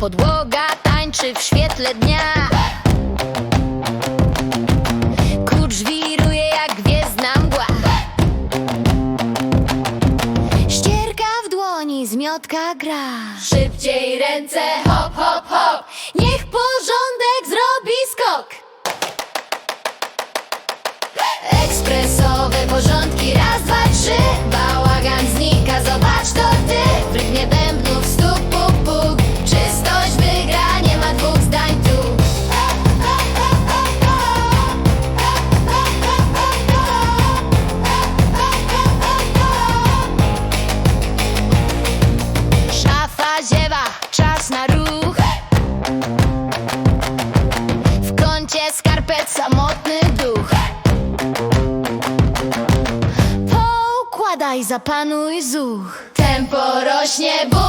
Podłoga tańczy w świetle dnia. Kurcz wiruje jak gwiezdna mgła. Ścierka w dłoni, zmiotka gra. Szybciej ręce, hop, hop, hop. Niech porządek zrobi skok. Ekspresowe porządki, raz, dwa, trzy. Bałagan znika, zobacz to Poukładaj, zapanuj zuch. Tempo rośnie, bum,